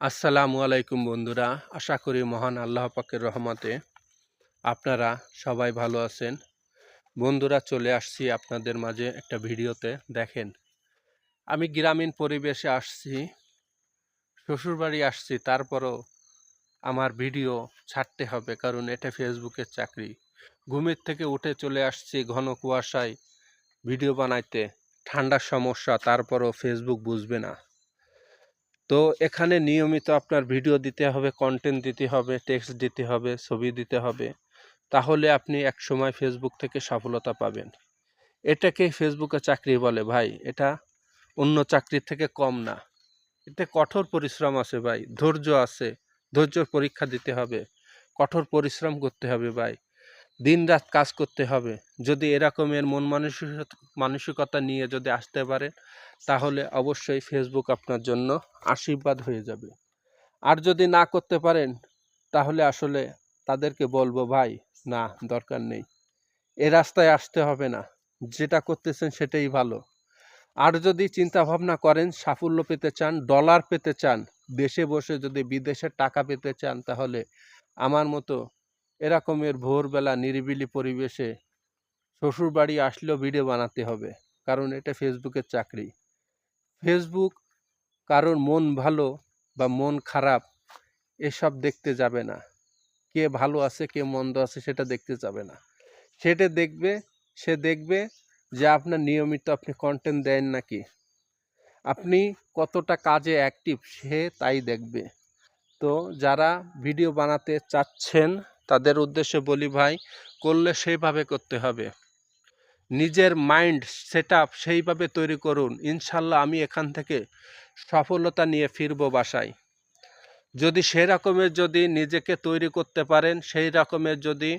আসসালামু আলাইকুম বন্ধুরা, আশা করি মহান আল্লাহ পাকের রহমতে আপনারা সবাই ভালো আছেন। বন্ধুরা, চলে আসছি আপনাদের মাঝে একটা ভিডিওতে। দেখেন, আমি গ্রামীণ পরিবেশে আসছি, শ্বশুরবাড়ি আসছি, তারপরও আমার ভিডিও ছাড়তে হবে, কারণ এটা ফেসবুকের চাকরি। ঘুমের থেকে উঠে চলে আসছি ঘন কুয়াশায় ভিডিও বানাইতে, ঠান্ডার সমস্যা, তারপরও ফেসবুক বুঝবে না। তো এখানে নিয়মিত আপনার ভিডিও দিতে হবে কন্টেন্ট দিতে হবে টেক্সট দিতে হবে, ছবি দিতে হবে। তাহলে আপনি এক সময় ফেসবুক থেকে সফলতা পাবেন। এটাকে ফেসবুকে চাকরি বলে ভাই। এটা অন্য চাকরির থেকে কম না। এতে কঠোর পরিশ্রম আছে ভাই। ধৈর্য আছে। ধৈর্যর পরীক্ষা দিতে হবে। কঠোর পরিশ্রম করতে হবে ভাই। দিন রাত কাজ করতে হবে। যদি এরকমের মন মানসিকতা মানসিকতা নিয়ে যদি আসতে পারেন, তাহলে অবশ্যই ফেসবুক আপনার জন্য আশীর্বাদ হয়ে যাবে। আর যদি না করতে পারেন, তাহলে আসলে তাদেরকে বলব, ভাই, না, দরকার নেই। এ রাস্তায় আসতে হবে না। যেটা করতেছেন সেটাই ভালো। আর যদি চিন্তা ভাবনা করেন, সাফল্য পেতে চান ডলার পেতে চান, দেশে বসে যদি বিদেশের টাকা পেতে চান, তাহলে আমার মতো এরকমের ভোরবেলা নিরিবিলি পরিবেশে শ্বশুর বাড়ি আসলেও ভিডিও বানাতে হবে, কারণ এটা ফেসবুকের চাকরি। ফেসবুক কারোর মন ভালো বা মন খারাপ এসব দেখতে যাবে না। কে ভালো আছে, কে মন্দ আছে সেটা দেখতে যাবে না। সেটা দেখবে, সে দেখবে যে আপনার নিয়মিত আপনি কন্টেন্ট দেন নাকি। আপনি কতটা কাজে অ্যাক্টিভ সে তাই দেখবে। তো যারা ভিডিও বানাতে চাচ্ছেন তাদের উদ্দেশ্যে বলি, ভাই, করলে সেইভাবে করতে হবে। নিজের মাইন্ড সেট সেইভাবে তৈরি করুন। ইনশাল্লাহ আমি এখান থেকে সফলতা নিয়ে ফিরবো বাসায়। যদি সেই রকমের যদি নিজেকে তৈরি করতে পারেন সেই রকমের যদি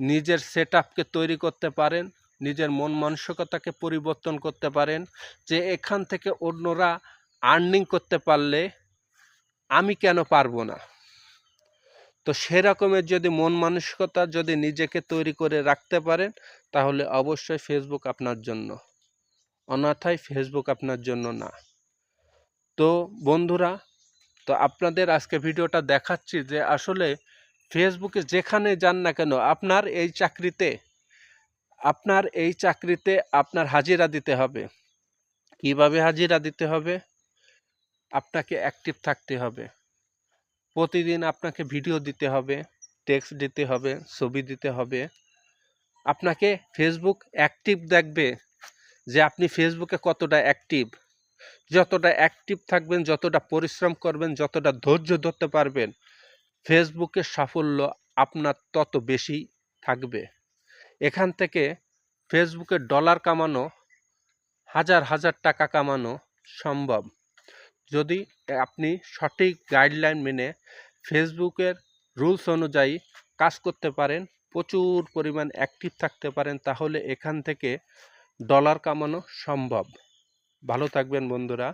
নিজের সেট তৈরি করতে পারেন, নিজের মন মানসিকতাকে পরিবর্তন করতে পারেন, যে এখান থেকে অন্যরা আর্নিং করতে পারলে আমি কেন পারব না? তো সেরকমের যদি মন মানসিকতা যদি নিজেকে তৈরি করে রাখতে পারেন, তাহলে অবশ্যই ফেসবুক আপনার জন্য। অনাথায় ফেসবুক আপনার জন্য না। তো বন্ধুরা, তো আপনাদের আজকে ভিডিওটা দেখাচ্ছি যে আসলে ফেসবুকে যেখানে যান না কেন, আপনার এই চাকরিতে, আপনার এই চাকরিতে আপনার হাজিরা দিতে হবে। কীভাবে হাজিরা দিতে হবে? আপনাকে অ্যাক্টিভ থাকতে হবে। প্রতিদিন আপনাকে ভিডিও দিতে হবে টেক্সট দিতে হবে, ছবি দিতে হবে। আপনাকে ফেসবুক অ্যাক্টিভ দেখবে যে আপনি ফেসবুকে কতটা অ্যাক্টিভ যতটা অ্যাক্টিভ থাকবেন, যতটা পরিশ্রম করবেন, যতটা ধৈর্য ধরতে পারবেন ফেসবুকের সাফল্য আপনার তত বেশি থাকবে। এখান থেকে ফেসবুকে ডলার কামানো, হাজার হাজার টাকা কামানো সম্ভব। যদি আপনি সঠিক গাইডলাইন মেনে ফেসবুকের রুলস অনুযায়ী কাজ করতে পারেন, প্রচুর পরিমাণ অ্যাক্টিভ থাকতে পারেন, তাহলে এখান থেকে ডলার কামানো সম্ভব। ভালো থাকবেন বন্ধুরা।